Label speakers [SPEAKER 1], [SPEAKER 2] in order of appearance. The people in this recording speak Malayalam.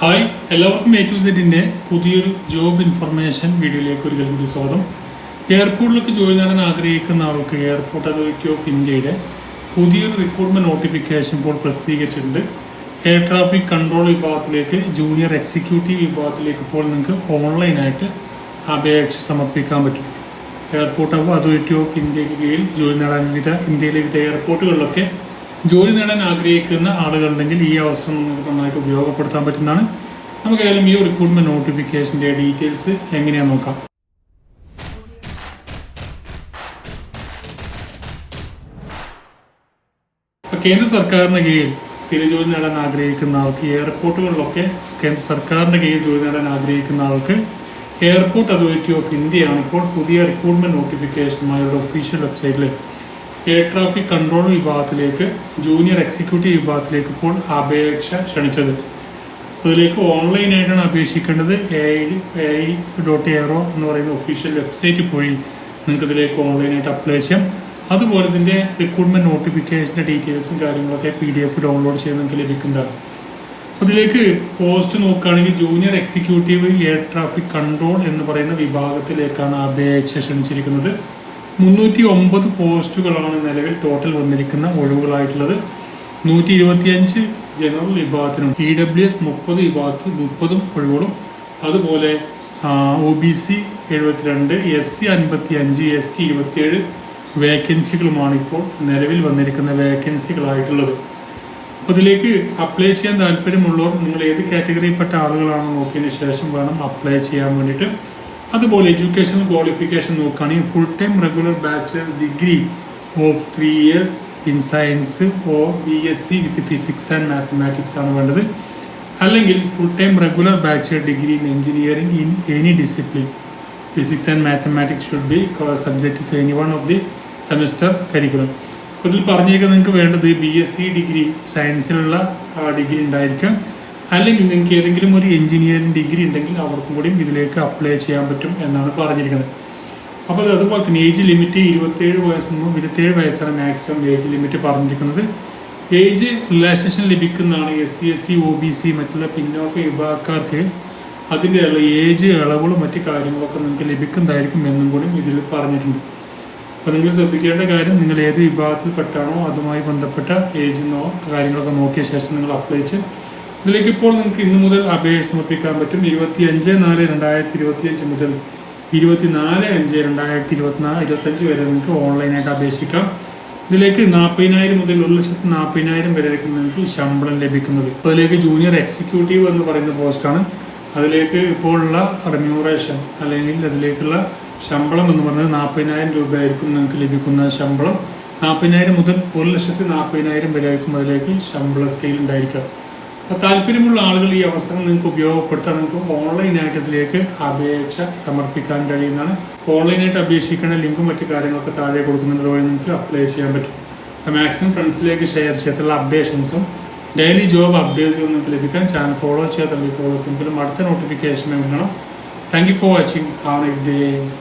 [SPEAKER 1] ഹായ് എല്ലാവർക്കും എ ടു സെറ്റിന്റെ പുതിയൊരു ജോബ് ഇൻഫർമേഷൻ വീഡിയോയിലേക്ക് ഒരിക്കൽ കൂടി സ്വാഗതം. എയർപോർട്ടിലേക്ക് ജോലി നേടാൻ ആഗ്രഹിക്കുന്ന ആൾക്ക് എയർപോർട്ട് അതോറിറ്റി ഓഫ് ഇന്ത്യയുടെ പുതിയൊരു റിക്രൂട്ട്മെന്റ് നോട്ടിഫിക്കേഷൻ ഇപ്പോൾ പ്രസിദ്ധീകരിച്ചിട്ടുണ്ട്. എയർ ട്രാഫിക് കൺട്രോൾ വിഭാഗത്തിലേക്ക് ജൂനിയർ എക്സിക്യൂട്ടീവ് വിഭാഗത്തിലേക്ക് ഇപ്പോൾ നിങ്ങൾക്ക് ഓൺലൈനായിട്ട് അപേക്ഷ സമർപ്പിക്കാൻ പറ്റും. എയർപോർട്ട് അതോറിറ്റി ഓഫ് ഇന്ത്യയ്ക്ക് കീഴിൽ ജോലി നേടാൻ വിവിധ ഇന്ത്യയിലെ വിവിധ എയർപോർട്ടുകളിലൊക്കെ ജോലി നേടാൻ ആഗ്രഹിക്കുന്ന ആളുകളുണ്ടെങ്കിൽ ഈ അവസരം നമുക്ക് നന്നായിട്ട് ഉപയോഗപ്പെടുത്താൻ പറ്റുന്നതാണ്. നമുക്കായാലും ഈ റിക്രൂട്ട്മെന്റ് നോട്ടിഫിക്കേഷന്റെ ഡീറ്റെയിൽസ് എങ്ങനെയാണെന്ന് നോക്കാം. കേന്ദ്ര സർക്കാരിന് കീഴിൽ സ്ഥിര ജോലി നേടാൻ ആഗ്രഹിക്കുന്ന ആൾക്ക് എയർപോർട്ടുകളിലൊക്കെ കേന്ദ്ര സർക്കാരിന്റെ കീഴിൽ ജോലി നേടാൻ ആഗ്രഹിക്കുന്ന ആൾക്ക് എയർപോർട്ട് അതോറിറ്റി ഓഫ് ഇന്ത്യയാണ് ഇപ്പോൾ പുതിയ റിക്രൂട്ട്മെന്റ് നോട്ടിഫിക്കേഷനുമായുള്ള ഒഫീഷ്യൽ വെബ്സൈറ്റിൽ എയർ ട്രാഫിക് കൺട്രോൾ വിഭാഗത്തിലേക്ക് ജൂനിയർ എക്സിക്യൂട്ടീവ് വിഭാഗത്തിലേക്ക് ഇപ്പോൾ അപേക്ഷ ക്ഷണിച്ചത്. അതിലേക്ക് ഓൺലൈനായിട്ടാണ് അപേക്ഷിക്കേണ്ടത്. A I A I dot aero എന്ന് പറയുന്ന ഒഫീഷ്യൽ വെബ്സൈറ്റിൽ പോയി നിങ്ങൾക്ക് ഇതിലേക്ക് ഓൺലൈനായിട്ട് അപ്ലൈ ചെയ്യാം. അതുപോലെ ഇതിന്റെ റിക്രൂട്ട്മെന്റ് നോട്ടിഫിക്കേഷന്റെ ഡീറ്റെയിൽസും കാര്യങ്ങളൊക്കെ പി ഡി എഫ് ഡൗൺലോഡ് ചെയ്ത് നിങ്ങൾക്ക് ലഭിക്കുന്നതാണ്. അതിലേക്ക് പോസ്റ്റ് നോക്കുകയാണെങ്കിൽ junior executive air traffic control എന്ന് പറയുന്ന വിഭാഗത്തിലേക്കാണ് അപേക്ഷ ക്ഷണിച്ചിരിക്കുന്നത്. മുന്നൂറ്റി ഒമ്പത് പോസ്റ്റുകളാണ് നിലവിൽ ടോട്ടൽ വന്നിരിക്കുന്ന ഒഴിവുകളായിട്ടുള്ളത്. നൂറ്റി ഇരുപത്തിയഞ്ച് ജനറൽ വിഭാഗത്തിനും ഇ ഡബ്ല്യു എസ് മുപ്പത് വിഭാഗത്തിൽ മുപ്പതും ഒഴിവുകളും. അതുപോലെ ഒ ബി സി എഴുപത്തിരണ്ട് എസ് സി അൻപത്തി അഞ്ച് എസ് ടി ഇരുപത്തിയേഴ് വേക്കൻസികളുമാണ് ഇപ്പോൾ നിലവിൽ വന്നിരിക്കുന്ന വേക്കൻസികളായിട്ടുള്ളത് അപ്പോൾ ഇതിലേക്ക് അപ്ലൈ ചെയ്യാൻ താല്പര്യമുള്ളവർ നിങ്ങൾ ഏത് കാറ്റഗറിയിൽപ്പെട്ട ആളുകളാണോ നോക്കിയതിന് ശേഷം വേണം അപ്ലൈ ചെയ്യാൻ വേണ്ടിയിട്ട്. അതുപോലെ എഡ്യൂക്കേഷൻ ക്വാളിഫിക്കേഷൻ നോക്കുകയാണെങ്കിൽ full time regular bachelor's degree of three years in science or B S C with physics and mathematics ആണ് വേണ്ടത്. അല്ലെങ്കിൽ full time regular bachelor degree in engineering in any discipline physics and mathematics should be subject to any one of the semester curriculum ഇതിൽ പറഞ്ഞേക്കാൻ നിങ്ങൾക്ക് വേണ്ടത് ബി എസ് സി ഡിഗ്രി സയൻസിലുള്ള ഡിഗ്രി ഉണ്ടായിരിക്കും. അല്ലെങ്കിൽ നിങ്ങൾക്ക് ഏതെങ്കിലും ഒരു എഞ്ചിനീയറിംഗ് ഡിഗ്രി ഉണ്ടെങ്കിൽ അവർക്കും കൂടി ഇതിലേക്ക് അപ്ലൈ ചെയ്യാൻ പറ്റും എന്നാണ് പറഞ്ഞിരിക്കുന്നത്. അപ്പോൾ അത് അതുപോലെ തന്നെ ഏജ് ലിമിറ്റ് ഇരുപത്തേഴ് വയസ്സെന്നും ഇരുപത്തേഴ് വയസ്സാണ് മാക്സിമം ഏജ് ലിമിറ്റ് പറഞ്ഞിരിക്കുന്നത്. ഏജ് റിലാക്സേഷൻ ലഭിക്കുന്നതാണ് S C S T O B C മറ്റുള്ള പിന്നോക്ക വിഭാഗക്കാർക്ക് അതിന്റെ ഏജ് ഇളവുകളും മറ്റു കാര്യങ്ങളൊക്കെ നിങ്ങൾക്ക് ലഭിക്കുന്നതായിരിക്കും എന്നും കൂടി ഇതിൽ പറഞ്ഞിട്ടുണ്ട്. അപ്പോൾ നിങ്ങൾ ശ്രദ്ധിക്കേണ്ട കാര്യം നിങ്ങൾ ഏത് വിഭാഗത്തിൽപ്പെട്ടാണോ അതുമായി ബന്ധപ്പെട്ട ഏജ് കാര്യങ്ങളൊക്കെ നോക്കിയ ശേഷം നിങ്ങൾ അപ്ലൈ ചെയ്ത് ഇതിലേക്ക് ഇപ്പോൾ നിങ്ങൾക്ക് ഇന്ന് മുതൽ അപേക്ഷ സമർപ്പിക്കാൻ പറ്റും. ഇരുപത്തി അഞ്ച് നാല് രണ്ടായിരത്തി ഇരുപത്തി അഞ്ച് മുതൽ ഇരുപത്തിനാല് അഞ്ച് രണ്ടായിരത്തി ഇരുപത്തിനാല് ഇരുപത്തഞ്ച് വരെ നിങ്ങൾക്ക് ഓൺലൈനായിട്ട് അപേക്ഷിക്കാം. ഇതിലേക്ക് നാൽപ്പതിനായിരം മുതൽ ഒരു ലക്ഷത്തി നാൽപ്പതിനായിരം വരെ നിങ്ങൾക്ക് ശമ്പളം ലഭിക്കുന്നത്. അതിലേക്ക് ജൂനിയർ എക്സിക്യൂട്ടീവ് എന്ന് പറയുന്ന പോസ്റ്റാണ് അതിലേക്ക് ഇപ്പോഴുള്ള റെമ്യൂറേഷൻ അല്ലെങ്കിൽ അതിലേക്കുള്ള ശമ്പളം എന്ന് പറയുന്നത് നാൽപ്പതിനായിരം രൂപയായിരിക്കും നിങ്ങൾക്ക് ലഭിക്കുന്ന ശമ്പളം. നാൽപ്പതിനായിരം മുതൽ ഒരു ലക്ഷത്തി നാൽപ്പതിനായിരം വരെ ആയിരിക്കും അതിലേക്ക് ശമ്പള സ്കെയിൽ ഉണ്ടായിരിക്കുക. അപ്പോൾ താല്പര്യമുള്ള ആളുകൾ ഈ അവസരം നിങ്ങൾക്ക് ഉപയോഗപ്പെടുത്താൻ നിങ്ങൾക്ക് ഓൺലൈൻ ഇതിലേക്ക് അപേക്ഷ സമർപ്പിക്കാൻ കഴിയുന്നതാണ്. ഓൺലൈനായിട്ട് അപേക്ഷിക്കേണ്ട ലിങ്കും മറ്റു കാര്യങ്ങളൊക്കെ താഴെ കൊടുക്കുന്നുണ്ട്. വഴി നിങ്ങൾക്ക് അപ്ലൈ ചെയ്യാൻ പറ്റും. മാക്സിമം ഫ്രണ്ട്സിലേക്ക് ഷെയർ ചെയ്തിട്ടുള്ള അപ്ഡേഷൻസും ഡെയിലി ജോബ് അപ്ഡേറ്റ്സും നിങ്ങൾക്ക് ലഭിക്കാൻ ചാനൽ ഫോളോ ചെയ്യാത്തല്ലെങ്കിൽ ഫോളോ ചെയ്യുമെങ്കിലും അടുത്ത നോട്ടിഫിക്കേഷൻ വേണം thank you for watching have next day